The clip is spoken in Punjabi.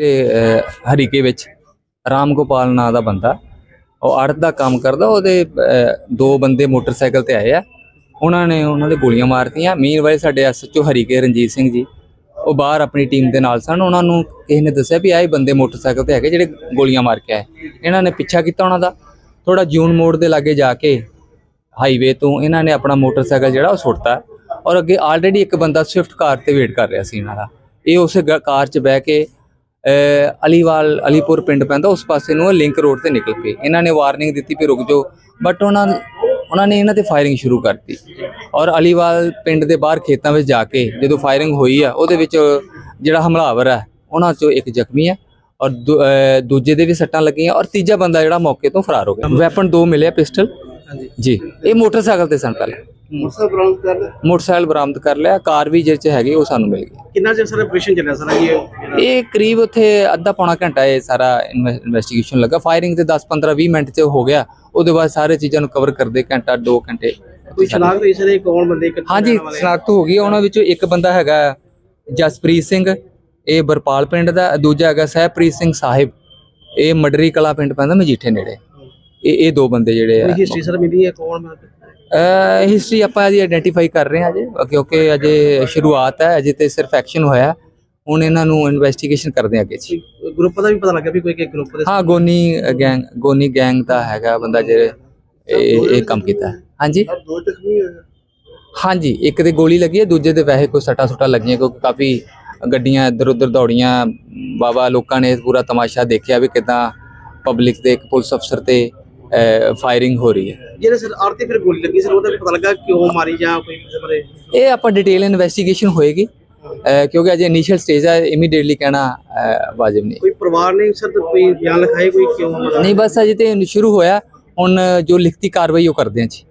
ਤੇ ਹਰੀਕੇ ਵਿੱਚ ਰਾਮ ਗੋਪਾਲ ਨਾਂ ਦਾ ਬੰਦਾ, ਉਹ ਅੜਤ ਦਾ ਕੰਮ ਕਰਦਾ, ਉਹਦੇ ਦੋ ਬੰਦੇ ਮੋਟਰਸਾਈਕਲ ਤੇ ਆਏ ਆ। ਉਹਨਾਂ ਨੇ ਉਹਨਾਂ ਦੇ ਗੋਲੀਆਂ ਮਾਰਤੀਆਂ। ਮੀਨਵਾਈਲ ਸਾਡੇ ਐਸਐਚਓ ਹਰੀਕੇ ਰਣਜੀਤ ਸਿੰਘ ਜੀ, ਉਹ ਬਾਹਰ ਆਪਣੀ ਟੀਮ ਦੇ ਨਾਲ ਸਨ। ਉਹਨਾਂ ਨੂੰ ਕਿਸੇ ਨੇ ਦੱਸਿਆ ਵੀ ਆਹ ਹੀ ਬੰਦੇ ਮੋਟਰਸਾਈਕਲ ਤੇ ਹੈਗੇ ਜਿਹੜੇ ਗੋਲੀਆਂ ਮਾਰ ਕੇ ਆਏ। ਇਹਨਾਂ ਨੇ ਪਿੱਛਾ ਕੀਤਾ ਉਹਨਾਂ ਦਾ। ਥੋੜਾ ਜੂਨ ਮੋੜ ਦੇ ਲਾਗੇ ਜਾ ਕੇ ਹਾਈਵੇ ਤੋਂ ਇਹਨਾਂ ਨੇ ਆਪਣਾ ਮੋਟਰਸਾਈਕਲ ਜਿਹੜਾ ਉਹ ਸੁੱਟਤਾ ਔਰ ਅੱਗੇ ਆਲਰੇਡੀ ਇੱਕ ਬੰਦਾ ਸਵਿਫਟ ਕਾਰ ਤੇ ਵੇਟ ਕਰ ਰਿਹਾ ਸੀ ਇਹਨਾਂ ਦਾ। ਇਹ ਉਸ ਗ- ਕਾਰ 'ਚ ਬਹਿ ਕੇ ਅਲੀਵਾਲ ਅਲੀਪੁਰ ਪਿੰਡ ਪੈਂਦਾ ਉਸ ਪਾਸੇ ਨੂੰ ਲਿੰਕ ਰੋਡ ਤੇ ਨਿਕਲ ਪਏ ਇਹਨਾਂ ਨੇ ਵਾਰਨਿੰਗ ਦਿੱਤੀ ਵੀ ਰੁਕ ਜਾਓ। ਬਟ ਉਹਨਾਂ ਉਹਨਾਂ ਨੇ ਇਹਨਾਂ ਤੇ ਫਾਇਰਿੰਗ ਸ਼ੁਰੂ ਕਰਤੀ। ਔਰ ਅਲੀਵਾਲ ਪਿੰਡ ਦੇ ਬਾਹਰ ਖੇਤਾਂ ਵਿੱਚ ਜਾ ਕੇ ਜਦੋਂ ਫਾਇਰਿੰਗ ਹੋਈ ਆ ਉਹਦੇ ਵਿੱਚ ਜਿਹੜਾ ਹਮਲਾਵਰ ਹੈ ਉਹਨਾਂ ਚੋਂ ਇੱਕ ਜ਼ਖਮੀ ਹੈ ਔਰ ਦੂਜੇ ਦੇ ਵੀ ਸੱਟਾਂ ਲੱਗੀਆਂ ਔਰ ਤੀਜਾ ਬੰਦਾ ਜਿਹੜਾ ਮੌਕੇ ਤੋਂ ਫਰਾਰ ਹੋ ਗਿਆ। ਵੈਪਨ ਦੋ ਮਿਲਿਆ ਪਿਸਟਲ ਜੀ। ਇਹ ਮੋਟਰਸਾਈਕਲ ਤੇ ਸਨ ਪਹਿਲੇ। ਮੋਟਰਸਾਈਕਲ ਬਰਾਮਦ ਕਰ ਲਿਆ? ਮੋਟਰਸਾਈਕਲ ਬਰਾਮਦ ਕਰ ਲਿਆ ਕਾਰ ਵੀ ਜਿਹਦੇ ਚ ਹੈਗੀ ਉਹ ਸਾਨੂੰ ਮਿਲ ਗਈ। ਕਿੰਨਾ ਚਿਰ ਸਰ ਆਪਰੇਸ਼ਨ ਚੱਲਿਆ ਸਰ ਇਹ? ਇਹ ਕਰੀਬ ਉੱਥੇ ਅੱਧਾ ਪੌਣਾ ਘੰਟਾ ਇਹ ਸਾਰਾ ਇਨਵੈਸਟੀਗੇਸ਼ਨ ਲੱਗਾ। ਫਾਇਰਿੰਗ ਤੇ 10 15 20 ਮਿੰਟ ਚ ਹੋ ਗਿਆ। ਉਹਦੇ ਬਾਅਦ ਸਾਰੇ ਚੀਜ਼ਾਂ ਨੂੰ ਕਵਰ ਕਰਦੇ ਘੰਟਾ 2 ਘੰਟੇ। ਕੋਈ ਸ਼ਨਾਖਤ ਹੋਈ ਸਰ ਇਹ ਕੌਣ ਬੰਦੇ ਹਾਂਜੀ? ਸਨਾਖਤ ਹੋ ਗਈ। ਉਹਨਾਂ ਵਿੱਚੋਂ ਇੱਕ ਬੰਦਾ ਹੈਗਾ ਜਸਪ੍ਰੀਤ ਸਿੰਘ ਇਹ ਬਰਪਾਲ ਪਿੰਡ ਦਾ। ਦੂਜਾ ਹੈਗਾ ਸਹਿਬਪ੍ਰੀਤ ਸਿੰਘ ਸਾਹਿਬ। ਇਹ ਮਡਰੀ ਕਲਾ ਪਿੰਡ ਪੈਂਦਾ ਮਜੀਠੇ ਨੇੜੇ। ਇਹ ਇਹ ਦੋ ਬੰਦੇ ਜਿਹੜੇ ਆ। ਹਿਸਟਰੀ ਸਰ ਮਿਲੀ ਹੈ ਕੌਣ? ਹਿਸਟਰੀ ਆਪਾਂ ਇਹਦੀ ਆਇਡੈਂਟੀਫਾਈ ਕਰ ਰਹੇ ਹਾਂ ਅਜੇ ਕਿਉਂਕਿ ਅਜੇ ਸ਼ੁਰੂਆਤ ਹੈ ਅਜੇ ਤੇ ਸਿਰਫ ਐਕਸ਼ਨ ਹੋਇਆ ਹੁਣ ਇਹਨਾਂ ਨੂੰ ਇਨਵੈਸਟੀਗੇਸ਼ਨ ਕਰਦੇ ਅੱਗੇ ਜੀ। ਗਰੁੱਪ ਦਾ ਵੀ ਪਤਾ ਲੱਗਾ ਵੀ ਕੋਈ ਕਿ ਗਰੁੱਪ ਦੇ ਹਾਂ ਗੋਨੀ ਗੈਂਗ ਗੋਨੀ ਗੈਂਗ ਦਾ ਹੈਗਾ ਬੰਦਾ ਜਿਹੜੇ ਇਹ ਇਹ ਕੰਮ ਕੀਤਾ। ਹਾਂਜੀ? ਦੋ ਜ਼ਖਮੀ ਹੋਏ ਹਾਂਜੀ ਇੱਕ ਤੇ ਗੋਲੀ ਲੱਗੀ ਹੈ ਦੂਜੇ ਤੇ ਵੈਸੇ ਕੋਈ ਸੱਟਾਂ ਸੁੱਟਾਂ ਲੱਗੀਆਂ ਕਿਉਂਕਿ ਕਾਫੀ ਗੱਡੀਆਂ ਇੱਧਰ ਉੱਧਰ ਦੌੜੀਆਂ। ਬਾਬਾ ਲੋਕਾਂ ਨੇ ਪੂਰਾ ਤਮਾਸ਼ਾ ਦੇਖਿਆ ਵੀ ਕਿਦਾਂ ਪਬਲਿਕ ਦੇ ਇੱਕ ਪੁਲਿਸ ਅਫਸਰ ਤੇ ਫਾਇਰਿੰਗ ਹੋ ਰਹੀ ਹੈ। ਜਿਹੜੇ ਸਰ ਆਰਤੀ ਫਿਰ ਗੋਲੀ ਲੱਗੀ ਸਰ ਉਹਦਾ ਵੀ ਪਤਾ ਲੱਗਾ ਕਿਉਂ ਮਾਰੀ ਜਾਂ ਕੋਈ ਕਿਸੇ ਬਾਰੇ ਇਹ ਆਪਾਂ ਡਿਟੇਲ ਇਨਵੈਸਟੀਗੇਸ਼ਨ ਹੋਏਗੀ। ਅਹ, ਕਿਉਂਕਿ ਅਜੇ ਇਨੀਸ਼ੀਅਲ ਸਟੇਜ ਹੈ ਇਮੀਡੀਏਟਲੀ ਕਹਿਣਾ ਅਹ, ਵਾਜਿਬ ਨਹੀਂ। ਕੋਈ ਪਰਿਵਾਰ ਨੇ ਸਰ ਕੋਈ ਬਿਆਨ ਲਿਖਾਏ ਕੋਈ ਕਿਉਂ? ਨਹੀਂ ਬਸ ਅਜੇ ਤੇ ਸ਼ੁਰੂ ਹੋਇਆ। ਹੁਣ ਜੋ ਲਿਖਤੀ ਕਾਰਵਾਈ ਉਹ ਕਰਦੇ ਹਾਂ ਜੀ।